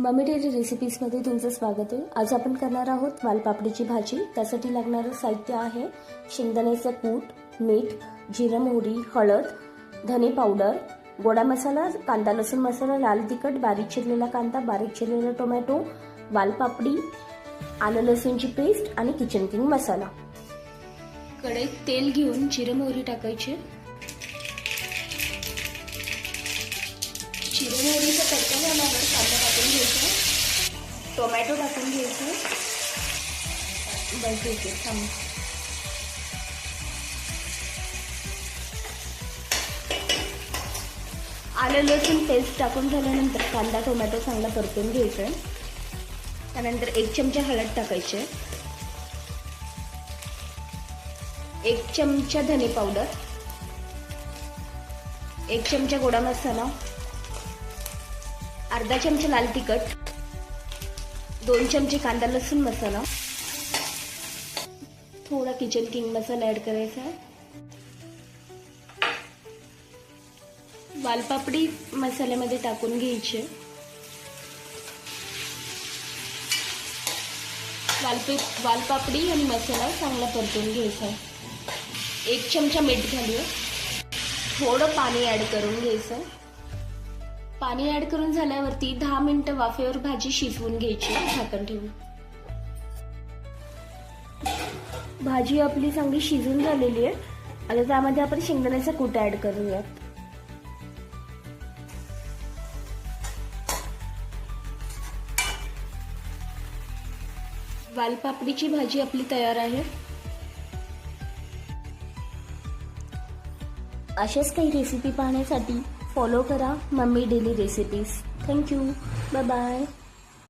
Mummy dairy रेसिपीजमध्ये तुमचं स्वागत आहे. आज आपण करणार आहोत वालपापडीची भाजी. त्यासाठी लागणारं साहित्य आहे शेंगदाण्याचं कूट मीठ जिरं मोहरी हळद धने पावडर गोडा मसाला कांदा लसूण मसाला लाल तिखट बारीक चिरलेला कांदा बारीक चिरलेला टोमॅटो वालपापडी आलं लसूणची पेस्ट आणि किचन किंग मसाला. कढईत तेल घेऊन जिरं मोहरी टाकायचे. जिरं मोहरीचा तडका टोमॅटो टाकून घ्यायचे. बस ठीक आहे थांब. आलं लसूण पेस्ट टाकून झाल्यानंतर कांदा टोमॅटो चांगला परतून घ्यायचा त्यानंतर एक चमचा हळद टाकायचे एक चमचा धने पावडर. एक चमचा गोडा मसाला. अर्धा चमचा लाल तिखट. दोन चमचे कांदा लसूण मसाला. थोडा किचन किंग मसाला ऍड करायचा. आहे वालपापडी मसाल्यामध्ये टाकून घ्यायचे. वालपे वालपापडी आणि मसाला चांगला परतून घ्यायचा. आहे एक चमचा मीठ घालूया थोडं पाणी ॲड करून घ्यायचं. पाणी ऍड करून झाल्यावरती दहा मिनिटं वाफेवर भाजी शिजवून घ्यायची. झाकण ठेवून. भाजी आपली चांगली शिजून झालेली आहे. आता त्यामध्ये आपण शेंगदाण्याचा कूट ऍड करूयात. वालपापडीची भाजी आपली तयार आहे. अशाच काही रेसिपी पाहण्यासाठी फॉलो करा. Mummy daily recipes thank you bye bye